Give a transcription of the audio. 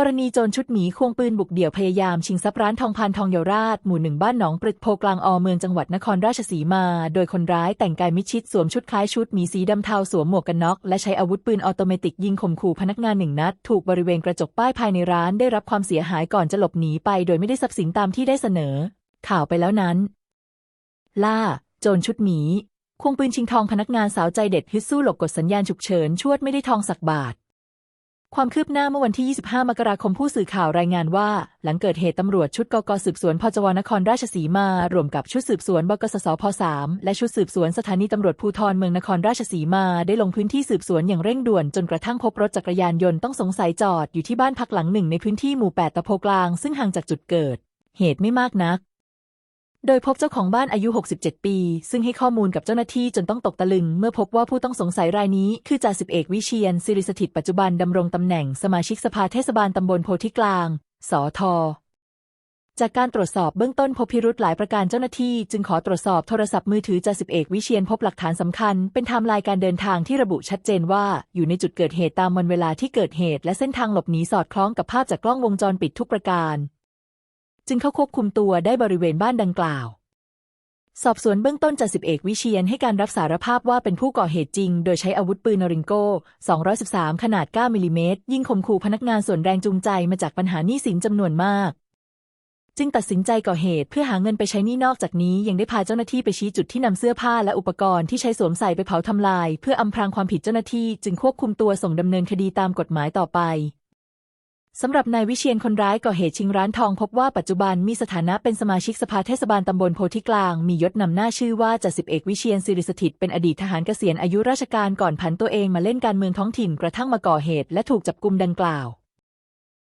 กรณีโจรชุดหมีควงปืนบุกเดี่ยวพยายามชิงทรัพย์ร้านทองพันทองเยาวราชหมู่หนึ่งบ้านหนองปรึกโพกลางอเมืองจังหวัดนครราชสีมา โดยคนร้ายแต่งกายมิดชิดสวมชุดคล้ายชุดหมีสีดำเทาสวมหมวกกันน็อกและใช้อาวุธปืนออโตเมติกยิงข่มขู่พนักงานหนึ่งนัด ถูกบริเวณกระจกป้ายภายในร้านได้รับความเสียหายก่อนจะหลบหนีไป โดยไม่ได้ทรัพย์สินตามที่ได้เสนอ ข่าวไปแล้วนั้น ล่า โจรชุดหมีควงปืนชิงทองพนักงานสาวใจเด็ดฮึดสู้หลบกดสัญญาณฉุกเฉินชวดไม่ได้ทองสักบาท ความคืบหน้าเมื่อวันที่ 25 มกราคมผู้สื่อข่าวรายงานว่า หลังเกิดเหตุตำรวจชุดกกสืบสวนพจวนครราชสีมา รวมกับชุดสืบสวนบกสสพ3และชุดสืบสวนสถานีตำรวจภูธรเมืองนครราชสีมา ได้ลงพื้นที่สืบสวนอย่างเร่งด่วน จนกระทั่งพบรถจักรยานยนต์ต้องสงสัยจอดอยู่ที่บ้านพักหลังหนึ่งในพื้นที่หมู่ 8ตะโพกลาง ซึ่งห่างจากจุดเกิด เหตุไม่มากนัก โดยพบเจ้าของบ้านอายุ 67 ปี ซึ่งให้ข้อมูลกับเจ้าหน้าที่จนต้องตกตะลึง เมื่อพบว่าผู้ต้องสงสัยรายนี้คือจ่าสิบเอกวิเชียนสิริสถิตปัจจุบันดำรงตำแหน่งสมาชิกสภาเทศบาลตำบลโพธิกลางสอทจากการตรวจสอบเบื้องต้นพบพิรุธหลายประการเจ้าหน้าที่ จึงขอตรวจสอบโทรศัพท์มือถือจ่าสิบเอกวิเชียนพบหลักฐานสำคัญ เป็นไทม์ไลน์การเดินทางที่ระบุชัดเจนว่าอยู่ในจุดเกิดเหตุตามวันเวลาที่เกิดเหตุ และเส้นทางหลบหนีสอดคล้องกับภาพจากกล้องวงจรปิดทุกประการ จึงเข้าควบคุมตัวได้บริเวณบ้านดังกล่าว สอบสวนเบื้องต้นจ่าสิบเอกวิเชียนให้การรับสารภาพว่าเป็นผู้ก่อเหตุจริง โดยใช้อาวุธปืนนริงโก้ 213 ขนาด 9 มิลลิเมตรยิงข่มขู่พนักงานส่วนแรงจูงใจมาจากปัญหาหนี้สินจำนวนมาก จึงตัดสินใจก่อเหตุเพื่อหาเงินไปใช้หนี้นอกจากนี้ยังได้พาเจ้าหน้าที่ไปชี้จุดที่นำเสื้อผ้าและอุปกรณ์ที่ใช้สวมใส่ไปเผาทำลาย เพื่ออำพรางความผิดเจ้าหน้าที่ จึงควบคุมตัวส่งดำเนินคดีตามกฎหมายต่อไป สำหรับนายวิเชียนคนร้ายก่อเหตุชิงร้านทองพบว่าปัจจุบันมีสถานะเป็นสมาชิกสภาเทศบาลตำบลโพธิกลาง มียศนำหน้าชื่อว่าจ่าสิบเอกวิเชียนสิริสถิตเป็นอดีตทหารเกษียณอายุราชการก่อนผันตัวเองมาเล่นการเมืองท้องถิ่นกระทั่งมาก่อเหตุและถูกจับกุมดังกล่าว